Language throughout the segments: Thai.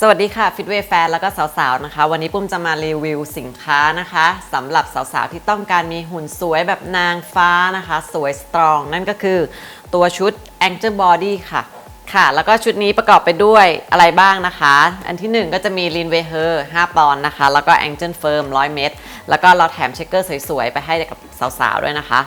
สวัสดีค่ะฟิตเวย์แฟนแล้วก็สาวๆนะคะ วันนี้ปุ้มจะมารีวิวสินค้านะคะสำหรับสาวๆที่ต้องการมีหุ่นสวยแบบนางฟ้านะคะ สวยสตรอง นั่นก็คือตัวชุด Angel Body ค่ะค่ะ แล้วก็ชุดนี้ประกอบไปด้วยอะไรบ้างนะคะ อันที่ 1 ก็จะมี Lean w e h e r 5 ปอนด์นะคะ แล้วก็ Angel Firm 100 เม็ดแล้วก็เราแถมเช็คเกอร์สวยๆ ไปให้กับสาวๆ ด้วยนะคะ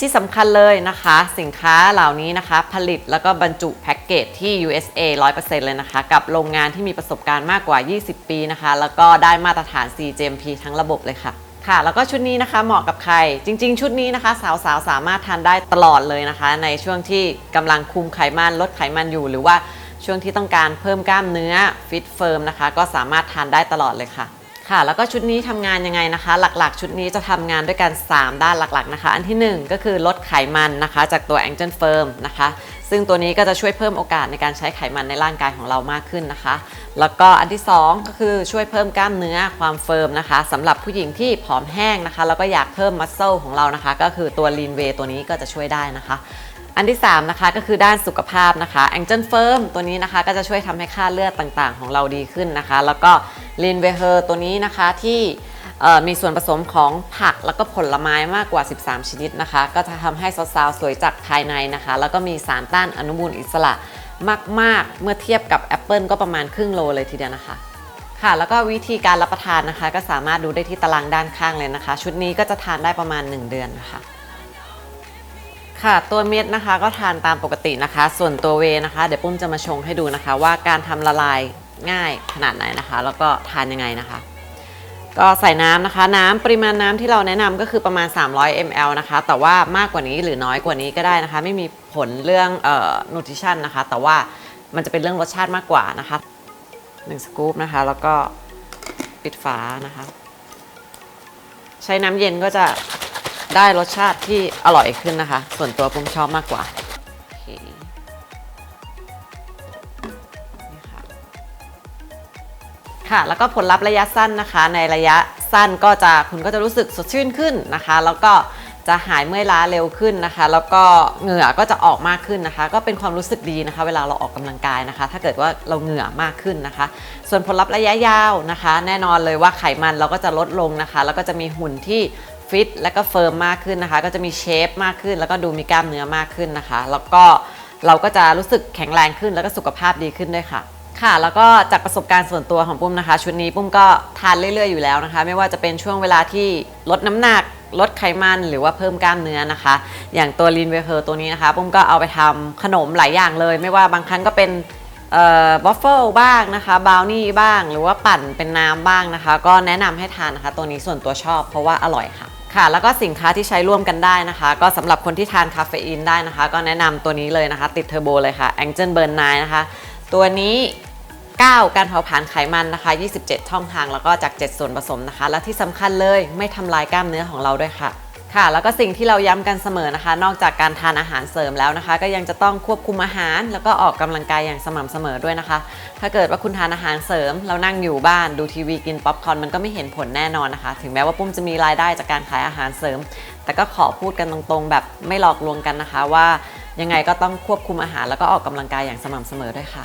ที่สำคัญเลยนะคะ สินค้าเหล่านี้นะคะ ผลิตแล้วก็บรรจุแพ็กเกจที่ USA 100%เลยนะคะ กับโรงงานที่มีประสบการณ์มากกว่า 20 ปีนะคะ แล้วก็ได้มาตรฐาน CGMP ทั้งระบบเลยค่ะค่ะ แล้วก็ชุดนี้นะคะเหมาะกับใคร จริง ๆ ชุดนี้นะคะ สาวๆสามารถทานได้ตลอดเลยนะคะ ในช่วงที่กำลังคุมไขมันลดไขมันอยู่ หรือว่าช่วงที่ต้องการเพิ่มกล้ามเนื้อฟิตเฟิร์มนะคะ ก็สามารถทานได้ตลอดเลยค่ะ ค่ะ แล้วก็ชุดนี้ทำงานยังไงนะคะ หลักๆ ชุดนี้จะทำงานด้วยกัน 3 ด้านหลักๆนะคะ อันที่ 1 ก็คือลดไขมันนะคะ จากตัว Angel Firm นะคะ ซึ่งตัวนี้ก็จะช่วยเพิ่มโอกาสในการใช้ไขมันในร่างกายของเรามากขึ้นนะคะ แล้วก็อันที่ 2 ก็คือช่วยเพิ่มกล้ามเนื้อความเฟิร์มนะคะสำหรับผู้หญิงที่ผอมแห้งนะคะ แล้วก็อยากเพิ่มมัสเซลของเรานะคะ ก็คือตัว Lean Way ตัวนี้ก็จะช่วยได้นะคะอันที่ 3 นะคะก็คือด้านสุขภาพนะคะ Angel Firm ตัวนี้นะคะก็จะช่วยทำให้ค่าเลือดต่างๆ ของเราดีขึ้นนะคะ แล้วก็ Lean w e h e r ตัวนี้นะคะที่มีส่วนผสมของผักแล้วก็ผลไม้มากกว่า 13 ชนิดนะคะ ก็จะทำให้สาวๆสวยจากภายในนะคะ แล้วก็มีสารต้านอนุมูลอิสระมาก ๆ เมื่อเทียบกับแอปเปิลก็ประมาณครึ่งโลเลยทีเดียวนะคะค่ะแล้วก็วิธีการรับประทานนะคะ ก็สามารถดูได้ที่ตารางด้านข้างเลยนะคะ ชุดนี้ก็จะทานได้ประมาณ 1 เดือนนะคะ ค่ะตัวเม็ดนะคะก็ทานตามปกตินะคะ ส่วนตัวเวนะคะ เดี๋ยวปุ้มจะมาชงให้ดูนะคะ ว่าการทำละลาย ง่ายขนาดไหนนะคะ แล้วก็ทานยังไงนะคะ ก็ใส่น้ำนะคะ น้ำปริมาณน้ำที่เราแนะนำก็คือประมาณ 300 ml นะคะ แต่ว่ามากกว่านี้หรือน้อยกว่านี้ก็ได้นะคะ ไม่มีผลเรื่องเอ่อ nutrition นะคะ แต่ว่ามันจะเป็นเรื่องรสชาติมากกว่านะคะ1สกู๊ปนะคะ แล้วก็ปิดฝานะคะ ใช้น้ำเย็นก็จะได้รสชาติที่อร่อยขึ้นนะคะ ส่วนตัวปุ้มชอบมากกว่า ค่ะ แล้วก็ผลลัพธ์ระยะสั้นนะคะ ในระยะสั้นก็จะคุณก็จะรู้สึกสดชื่นขึ้นนะคะ แล้วก็จะหายเมื่อยล้าเร็วขึ้นนะคะ แล้วก็เหงื่อก็จะออกมากขึ้นนะคะ ก็เป็นความรู้สึกดีนะคะ เวลาเราออกกำลังกายนะคะ ถ้าเกิดว่าเราเหงื่อมากขึ้นนะคะ ส่วนผลลัพธ์ระยะยาวนะคะ แน่นอนเลยว่าไขมันเราก็จะลดลงนะคะ แล้วก็จะมีหุ่นที่ฟิตและก็เฟิร์มมากขึ้นนะคะ ก็จะมีเชฟมากขึ้น แล้วก็ดูมีกล้ามเนื้อมากขึ้นนะคะ แล้วก็เราก็จะรู้สึกแข็งแรงขึ้นแล้วก็สุขภาพดีขึ้นด้วยค่ะ ค่ะ แล้วก็จากประสบการณ์ส่วนตัวของปุ้มนะคะ ชุดนี้ปุ้มก็ทานเรื่อยๆอยู่แล้วนะคะ ไม่ว่าจะเป็นช่วงเวลาที่ลดน้ำหนักลดไขมันหรือว่าเพิ่มกล้ามเนื้อนะคะ อย่างตัวลีนเวเ e อร์ตัวนี้นะคะปุ้มก็เอาไปทำขนมหลายอย่างเลย ไม่ว่าบางครั้งก็เป็นเอ่อบอฟเฟิลบ้างนะคะบราวนี่บ้าง หรือว่าปั่นเป็นน้ำบ้างนะคะ ก็แนะนำให้ทานนะคะ ตัวนี้ส่วนตัวชอบเพราะว่าอร่อยค่ะ ค่ะ แล้วก็สินค้าที่ใช้ร่วมกันได้นะคะ ก็สำหรับคนที่ทานคาเฟอีนได้นะคะ ก็แนะนำตัวนี้เลยนะคะ ติดเทอร์โบเลยค่ะ Angel Burn 9นะคะ ตัวนี้ 9 การเผาผลาญไขมันนะคะ 27 ช่องทางแล้วก็จาก 7 ส่วนผสมนะคะ และที่สำคัญเลยไม่ทำลายกล้ามเนื้อของเราด้วยค่ะค่ะ แล้วก็สิ่งที่เราย้ำกันเสมอนะคะ นอกจากการทานอาหารเสริมแล้วนะคะ ก็ยังจะต้องควบคุมอาหาร แล้วก็ออกกำลังกายอย่างสม่ำเสมอด้วยนะคะ ถ้าเกิดว่าคุณทานอาหารเสริม เรานั่งอยู่บ้านดูทีวีกินป๊อปคอร์นมันก็ไม่เห็นผลแน่นอนนะคะ ถึงแม้ว่าปุ้มจะมีรายได้จากการขายอาหารเสริม แต่ก็ขอพูดกันตรงๆ แบบไม่หลอกลวงกันนะคะว่ายังไงก็ต้องควบคุมอาหารแล้วก็ออกกำลังกายอย่างสม่ำเสมอด้วยค่ะ